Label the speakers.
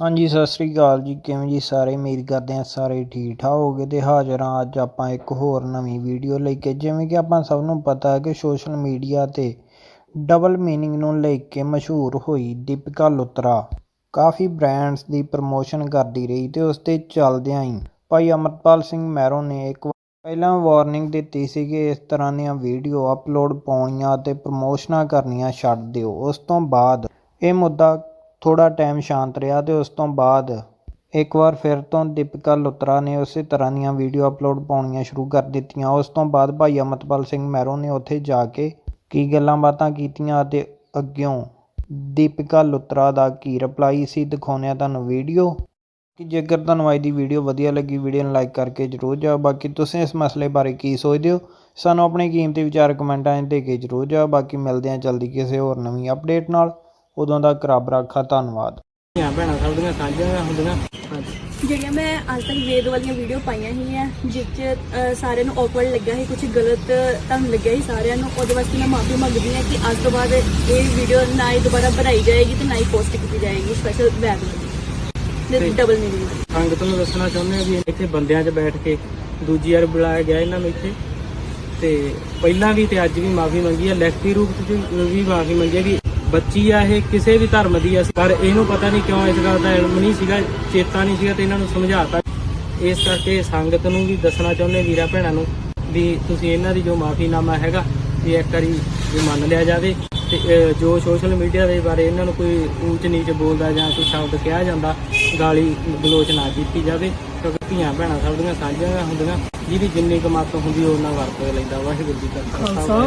Speaker 1: ਹਾਂਜੀ, ਸਤਿ ਸ੍ਰੀ ਅਕਾਲ ਜੀ। ਕਿਵੇਂ ਜੀ ਸਾਰੇ? ਉਮੀਦ ਕਰਦੇ ਆ ਸਾਰੇ ਠੀਕ ਠਾਕ ਹੋਗੇ ਤੇ ਹਾਜ਼ਰ ਹਾਂ ਅੱਜ ਆਪਾਂ ਇੱਕ ਹੋਰ ਨਵੀਂ ਵੀਡੀਓ ਲੈ ਕੇ, ਜਿਵੇਂ ਕਿ ਆਪਾਂ ਸਭ ਨੂੰ ਪਤਾ ਹੈ ਕਿ ਸੋਸ਼ਲ ਮੀਡੀਆ ਤੇ ਡਬਲ ਮੀਨਿੰਗ ਨੂੰ ਲੈ ਕੇ ਮਸ਼ਹੂਰ ਹੋਈ ਦੀਪਿਕਾ ਲੁਤਰਾ। ਕਾਫੀ ਬ੍ਰਾਂਡਸ ਦੀ ਪ੍ਰਮੋਸ਼ਨ ਕਰਦੀ ਰਹੀ ਤੇ ਉਸ ਤੇ ਚੱਲਦਿਆਂ ਹੀ ਭਾਈ ਅਮਰਪਾਲ ਸਿੰਘ ਮੈਰੋ ਨੇ ਇੱਕ ਪਹਿਲਾਂ ਵਾਰਨਿੰਗ ਦਿੱਤੀ ਸੀ ਕਿ ਇਸ ਤਰ੍ਹਾਂ ਦੀਆਂ ਵੀਡੀਓ ਅਪਲੋਡ ਪਾਉਣੀਆਂ ਅਤੇ ਪ੍ਰਮੋਸ਼ਨਾਂ ਕਰਨੀਆਂ ਛੱਡ ਦਿਓ। ਉਸ ਤੋਂ ਬਾਅਦ ਇਹ ਮੁੱਦਾ ਥੋੜਾ ਟਾਈਮ ਸ਼ਾਂਤ ਰਿਹਾ ਤੇ ਉਸ ਤੋਂ ਬਾਅਦ ਇੱਕ ਵਾਰ ਫਿਰ ਤੋਂ ਦੀਪਿਕਾ ਲੁਤਰਾ ਨੇ ਉਸੇ ਤਰ੍ਹਾਂ ਦੀਆਂ ਵੀਡੀਓ ਅਪਲੋਡ ਪਾਉਣੀਆਂ ਸ਼ੁਰੂ ਕਰ ਦਿੱਤੀਆਂ। ਉਸ ਤੋਂ ਬਾਅਦ ਭਾਈ ਅਮਤਪਾਲ ਸਿੰਘ ਮਹਿਰੋ ਨੇ ਉੱਥੇ ਜਾ ਕੇ ਕੀ ਗੱਲਾਂ ਬਾਤਾਂ ਕੀਤੀਆਂ ਅਤੇ ਅੱਗਿਓਂ ਦੀਪਿਕਾ ਲੁਤਰਾ ਦਾ ਕੀ ਰਿਪਲਾਈ ਸੀ ਦਿਖਾਉਂਦੇ ਹਾਂ ਤੁਹਾਨੂੰ ਵੀਡੀਓ। ਕਿ ਜੇਕਰ ਤੁਹਾਨੂੰ ਅੱਜ ਦੀ ਵੀਡੀਓ ਵਧੀਆ ਲੱਗੀ, ਵੀਡੀਓ ਨੂੰ ਲਾਈਕ ਕਰਕੇ ਜਰੂਰ ਜਾਓ। ਬਾਕੀ ਤੁਸੀਂ ਇਸ ਮਸਲੇ ਬਾਰੇ ਕੀ ਸੋਚਦੇ ਹੋ? ਸਾਨੂੰ ਆਪਣੇ ਕੀਮਤੀ ਵਿਚਾਰ ਕਮੈਂਟਾਂ 'ਚ ਦੇ ਕੇ ਜਰੂਰ ਜਾਓ। ਬਾਕੀ ਮਿਲਦੇ ਹਾਂ ਜਲਦੀ ਕਿਸੇ ਹੋਰ ਨਵੀਂ ਅਪਡੇਟ ਨਾਲ। ਉਦੋਂ ਦਾ ਰੱਬ ਰਾਖਾ ਧੰਨਵਾਦ।
Speaker 2: ਧੀਆਂ ਭੈਣਾਂ ਸਭ ਦੀਆਂ ਸਾਂਝੀਆਂ ਹੁੰਦੀਆਂ। ਹਾਂਜੀ।
Speaker 3: ਜਿਹੜੀਆਂ ਮੈਂ ਅੱਜ ਤੱਕ ਵੇਦ ਵਾਲੀਆਂ ਵੀਡੀਓ ਪਾਈਆਂ ਸੀਗੀਆਂ ਜਿਸ 'ਚ ਅ, ਸਾਰਿਆਂ ਨੂੰ ਔਕਵਰਡ ਲੱਗਿਆ ਸੀ ਕੁਝ ਗਲਤ ਤੁਹਾਨੂੰ ਲੱਗਿਆ ਸੀ ਸਾਰਿਆਂ ਨੂੰ ਉਹਦੇ ਵਾਸਤੇ ਮੈਂ ਮਾਫੀ ਮੰਗਦੀ ਹਾਂ ਕਿ ਅੱਜ ਤੋਂ ਬਾਅਦ ਇਹ ਵੀਡੀਓ ਨਾ ਹੀ ਦੁਬਾਰਾ ਬਣਾਈ ਜਾਏਗੀ ਤੇ ਨਾ ਹੀ ਪੋਸਟ ਕੀਤੀ ਜਾਏਗੀ ਸਪੈਸ਼ਲ ਵੈਦ ਵਾਲੀ। ਤੇ। ਡਬਲ ਮੀਨਿੰਗ
Speaker 2: ਸੰਗਤ ਨੂੰ ਦੱਸਣਾ ਚਾਹੁੰਦੇ ਆ ਵੀ ਇੱਥੇ ਬੰਦਿਆਂ 'ਚ ਬੈਠ ਕੇ ਦੂਜੀ ਵਾਰ ਬੁਲਾਇਆ ਗਿਆ ਇਹਨਾਂ ਨੂੰ ਇੱਥੇ। ਤੇ ਪਹਿਲਾਂ ਵੀ ਤੇ ਅੱਜ ਵੀ ਮਾਫੀ ਮੰਗੀ ਹੈ ਲਿਖਤੀ ਰੂਪ 'ਚ ਵੀ ਮਾਫੀ ਮੰਗੀ ਹੈ ਵੀ ਬੱਚੀ ਆ ਇਹ ਕਿਸੇ ਵੀ ਧਰਮ ਦੀ ਆ। ਪਰ ਇਹਨੂੰ ਪਤਾ ਨਹੀਂ ਕਿਉਂ ਇਸ ਗੱਲ ਦਾ ਇਲਮ ਨਹੀਂ ਸੀਗਾ ਚੇਤਾ ਨਹੀਂ ਸੀਗਾ ਤੇ ਇਹਨਾਂ ਨੂੰ ਸਮਝਾਤਾ। ਇਸ ਕਰਕੇ ਸੰਗਤ ਨੂੰ ਵੀ ਦੱਸਣਾ ਚਾਹੁੰਦੇ ਵੀਰਾਂ ਭੈਣਾਂ ਨੂੰ ਵੀ ਤੁਸੀਂ ਇਹਨਾਂ ਦੀ ਜੋ ਮਾਫੀਨਾਮਾ ਹੈਗਾ ਵੀ ਇੱਕ ਵਾਰੀ ਵੀ ਮੰਨ ਲਿਆ ਜਾਵੇ ਤੇ ਜੋ ਸੋਸ਼ਲ ਮੀਡੀਆ ਦੇ ਬਾਰੇ ਇਹਨਾਂ ਨੂੰ ਕੋਈ ਊਚ ਨੀਚ ਬੋਲਦਾ ਜਾਂ ਕੋਈ ਸ਼ਬਦ ਕਿਹਾ ਜਾਂਦਾ ਗਾਲੀ ਗਲੋਚ ਨਾ ਕੀਤੀ ਜਾਵੇ। ਕਿਉਂਕਿ ਧੀਆਂ ਭੈਣਾਂ ਸਭ ਦੀਆਂ ਸਾਂਝੀਆਂ ਹੁੰਦੀਆਂ ਜਿਹਦੀ ਜਿੰਨੀ ਕਮਾਤ ਹੁੰਦੀ ਉਹਨਾਂ ਵਰਤ ਲੈਂਦਾ। ਵਾਹਿਗੁਰੂ ਜੀ ਕਾ ਖਾਲਸਾ